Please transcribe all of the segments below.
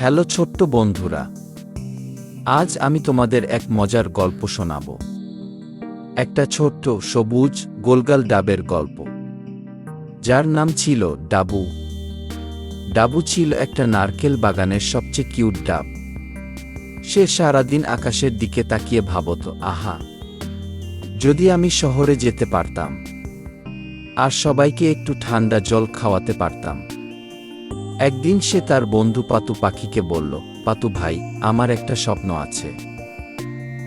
Hello ছোট্ট বন্ধুরা, আজ আমি তোমাদের এক মজার গল্প শোনাব। একটা ছোট্ট সবুজ গোলগাল ডাবের গল্প। যার নাম ছিল ডাবু। ডাবু ছিল একটা নারকেল বাগানের সবচেয়ে কিউট ডাব। সে সারাদিন আকাশের দিকে তাকিয়ে ভাবত, আহা, যদি আমি শহরে যেতে পারতাম, আর সবাইকে একটু ঠান্ডা জল খাওয়াতে পারতাম একদিন সে তার বন্ধু পাতু পাখিকে বলল, পাতু ভাই, আমার একটা স্বপ্ন আছে।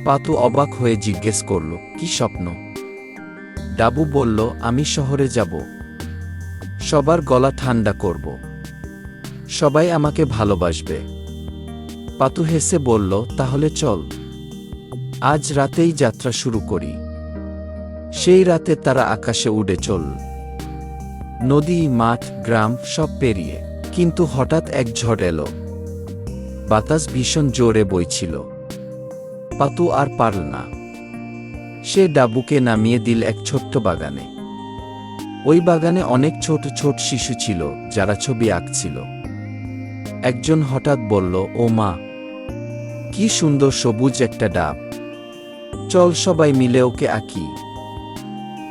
পাতু অবাক হয়ে জিজ্ঞেস করল, কি স্বপ্ন? ডাবু বলল, আমি শহরে যাব। সবার গলা ঠান্ডা করব। সবাই আমাকে ভালোবাসবে। পাতু হেসে বলল, তাহলে চল। আজ রাতেই যাত্রা শুরু করি। সেই রাতে তারা আকাশে উড়ে চল। নদী, মাঠ, গ্রাম সব পেরিয়ে। কিন্তু হঠাৎ এক ঝড় এলো। বাতাস ভীষণ জোরে বইছিল। পাতু আর পারল না। সে ডাবুকে নামিয়ে দিল এক ছোট্ট বাগানে। ওই বাগানে অনেক ছোট ছোট শিশু ছিল, যারা ছবি আঁকছিল। একজন হঠাৎ বলল, ও মা, কি সুন্দর সবুজ একটা ডাব। চল সবাই মিলে ওকে আঁকি।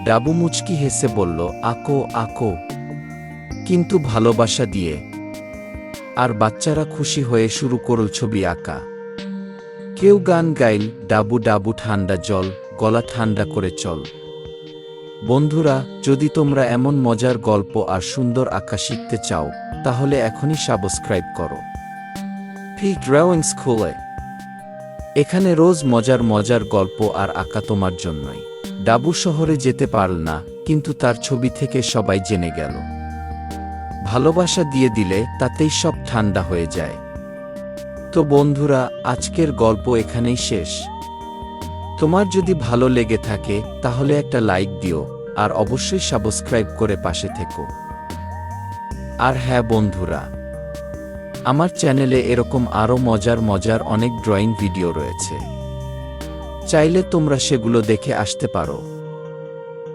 ডাবু মুচকি হেসে বলল, আঁকো আঁকো। কিন্তু ভালোবাসা দিয়ে। আর বাচ্চারা খুশি হয়ে শুরু করল ছবি আঁকা। কেউ গান গাইল, ডাবু ডাবু ঠান্ডা জল, গলা ঠান্ডা করে চল। বন্ধুরা, যদি তোমরা এমন মজার গল্প আর সুন্দর আঁকা শিখতে চাও, তাহলে এখনই সাবস্ক্রাইব করো। ঠিক ড্রয়িং স্কুলে। এখানে রোজ মজার মজার গল্প আর আঁকা তোমার জন্যই। ডাবু শহরে যেতে পারল না, কিন্তু তার ছবি থেকে সবাই জেনে গেল। ভালোবাসা দিয়ে দিলে তাতেই সব ঠান্ডা হয়ে যায়। তো বন্ধুরা, আজকের গল্প এখানেই শেষ। তোমার যদি ভালো লেগে থাকে, তাহলে একটা লাইক দিও, আর অবশ্যই সাবস্ক্রাইব করে পাশে থেকো। আর হ্যাঁ বন্ধুরা, আমার চ্যানেলে এরকম আরও মজার মজার অনেক ড্রয়িং ভিডিও রয়েছে। চাইলে তোমরা সেগুলো দেখে আসতে পারো।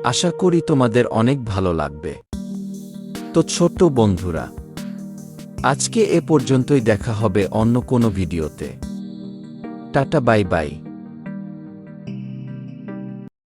আশা করি তোমাদের অনেক ভালো লাগবে। তো ছোট্ট বন্ধুরা। আজকে এ পর্যন্তই দেখা হবে অন্য কোনো ভিডিওতে। Tata bye bye.